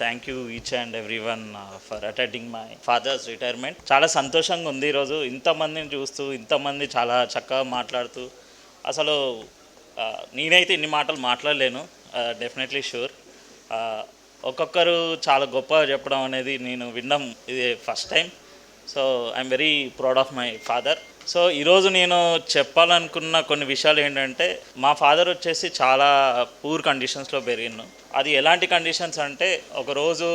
Thank you each and every one for attending my father's retirement చాలా సంతోషంగా ఉంది ఈరోజు. ఇంతమందిని చూస్తూ ఇంతమంది చాలా చక్కగా మాట్లాడుతూ. అసలు uh, నేనైతే ఇన్ని మాటలు మాట్లాడలేను. Uh, డెఫినెట్లీ షూర్ uh, ఒక్కొక్కరు చాలా గొప్పగా చెప్పడం అనేది నేను వినడం ఇది first time so I'm very proud of my father so ఈరోజు నేను చెప్పాలనుకున్న కొన్ని విషయాలు ఏంటంటే మా ఫాదర్ వచ్చేసి చాలా పూర్ కండిషన్స్లో పెరిగిన అది ఎలాంటి కండిషన్స్ అంటే ఒక రోజు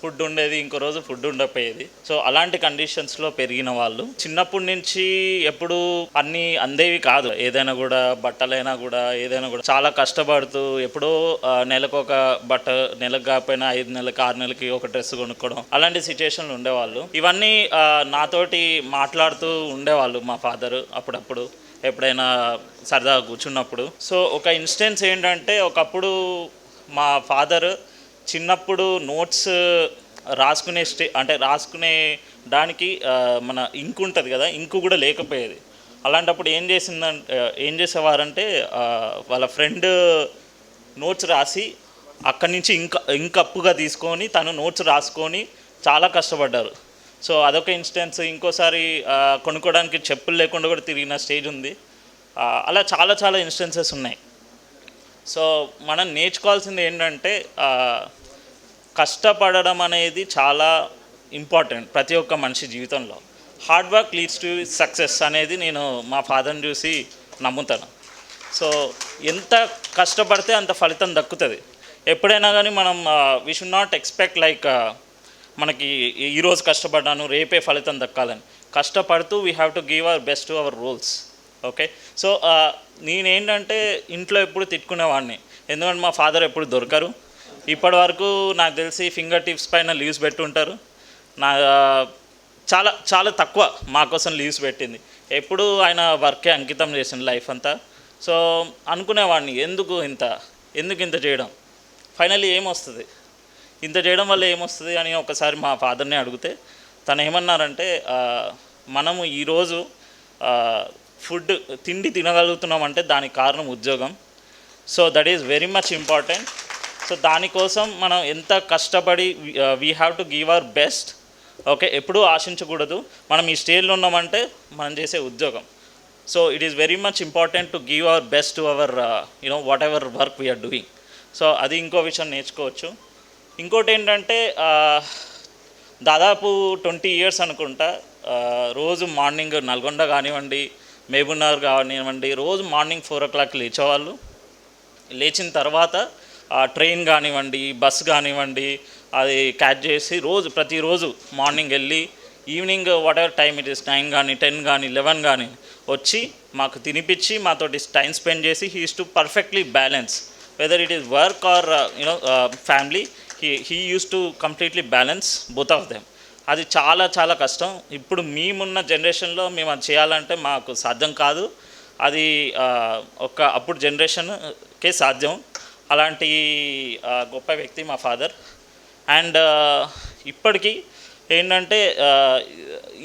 ఫుడ్ ఉండేది ఇంకో రోజు ఫుడ్ ఉండకపోయేది. సో అలాంటి కండిషన్స్లో పెరిగిన వాళ్ళు చిన్నప్పటి నుంచి ఎప్పుడు అన్నీ అందేవి కాదు. ఏదైనా కూడా బట్టలైనా కూడా ఏదైనా కూడా చాలా కష్టపడుతూ ఎప్పుడో నెలకు ఒక బట్ట నెలకు కాకపోయినా ఐదు నెలలకు ఆరు నెలలకి ఒక డ్రెస్ కొనుక్కోవడం అలాంటి సిచ్యుయేషన్లు ఉండేవాళ్ళు. ఇవన్నీ నాతోటి మాట్లాడుతూ ఉండేవాళ్ళు మా ఫాదర్ అప్పుడప్పుడు ఎప్పుడైనా సరదాగా కూర్చున్నప్పుడు. సో ఒక ఇన్స్టెన్స్ ఏంటంటే ఒకప్పుడు మా ఫాదర్ చిన్నప్పుడు నోట్స్ రాసుకునే స్టే అంటే రాసుకునే దానికి మన ఇంకు ఉంటుంది కదా ఇంకు కూడా లేకపోయేది. అలాంటప్పుడు ఏం చేసిందంటే ఏం చేసేవారంటే వాళ్ళ ఫ్రెండ్ నోట్స్ రాసి అక్కడి నుంచి ఇంకా ఇంకప్పుగా తీసుకొని తను నోట్స్ రాసుకొని చాలా కష్టపడ్డారు. సో అదొక ఇన్స్టెన్స్ ఇంకోసారి కొనుక్కోవడానికి చెప్పులు లేకుండా కూడా తిరిగిన స్టేజ్ ఉంది. అలా చాలా చాలా ఇన్స్టెన్సెస్ ఉన్నాయి. సో మనం నేర్చుకోవాల్సింది ఏంటంటే కష్టపడడం అనేది చాలా ఇంపార్టెంట్ ప్రతి ఒక్క మనిషి జీవితంలో. Hard work leads to success అనేది నేను మా ఫాదర్ని చూసి నమ్ముతాను. సో ఎంత కష్టపడితే అంత ఫలితం దక్కుతుంది. ఎప్పుడైనా కానీ మనం we should not expect like మనకి ఈరోజు కష్టపడ్డాను రేపే ఫలితం దక్కాలని. కష్టపడుతూ we have to give our best to our roles okay? So నేనేంటంటే ఇంట్లో ఎప్పుడు తిట్టుకునేవాడిని. ఎందుకంటే మా ఫాదర్ ఎప్పుడు దొరకరు. ఇప్పటి వరకు నాకు తెలిసి ఫింగర్ టిప్స్ పైన లీవ్స్ పెట్టుంటారు. నా చాలా చాలా తక్కువ మా కోసం లీవ్స్ పెట్టింది. ఎప్పుడు ఆయన వర్కే అంకితం చేసింది లైఫ్ అంతా. సో అనుకునేవాడిని ఎందుకు ఇంత? ఎందుకు ఇంత చేయడం? ఫైనల్లీ ఏమొస్తుంది? ఇంత చేయడం వల్ల ఏమొస్తుంది అని ఒకసారి మా ఫాదర్ని అడిగితే తను ఏమన్నారంటే మనము ఈరోజు ఫుడ్ తిండి తినగలుగుతున్నాం అంటే దానికి కారణం ఉద్యోగం. So that is very much important so దానికోసం మనం ఎంత కష్టపడి we have to give our best okay ఎప్పుడూ ఆశించకూడదు. మనం ఈ స్టేజ్లో ఉన్నామంటే మనం చేసే ఉద్యోగం. So it is very much important to give our best to our you know whatever work we are doing so అది ఇంకో విషయం నేర్చుకోవచ్చు. ఇంకోటి ఏంటంటే uh, దాదాపు ట్వంటీ ఇయర్స్ అనుకుంటా uh, రోజు మార్నింగ్ నల్గొండ కానివ్వండి మేబున్నారు కానివ్వండి రోజు మార్నింగ్ ఫోర్ ఓ క్లాక్ లేచేవాళ్ళు. లేచిన తర్వాత ఆ ట్రైన్ కానివ్వండి బస్ కానివ్వండి అది క్యాచ్ చేసి రోజు ప్రతిరోజు మార్నింగ్ వెళ్ళి evening whatever time it is nine కానీ టెన్ కానీ లెవెన్ కానీ వచ్చి మాకు తినిపించి మాతోటి టైం స్పెండ్ చేసి he's to perfectly balance whether it is work or you know family he he used to completely balance both of them అది చాలా చాలా కష్టం. ఇప్పుడు మేమున్న జనరేషన్లో మేము అది చేయాలంటే మాకు సాధ్యం కాదు. అది ఒక అప్పుడు జనరేషన్కే సాధ్యం. అలాంటి గొప్ప వ్యక్తి మా ఫాదర్. అండ్ ఇప్పటికీ ఏంటంటే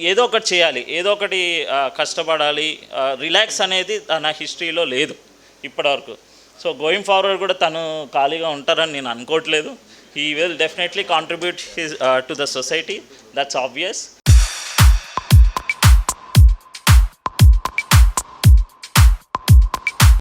ఏదో ఒకటి చేయాలి. ఏదో ఒకటి కష్టపడాలి. రిలాక్స్ అనేది నా హిస్టరీలో లేదు ఇప్పటివరకు. సో గోయింగ్ ఫార్వర్డ్ కూడా తను ఖాళీగా ఉంటారని నేను అనుకోవట్లేదు. he will definitely contribute his, uh, to the society, that's obvious.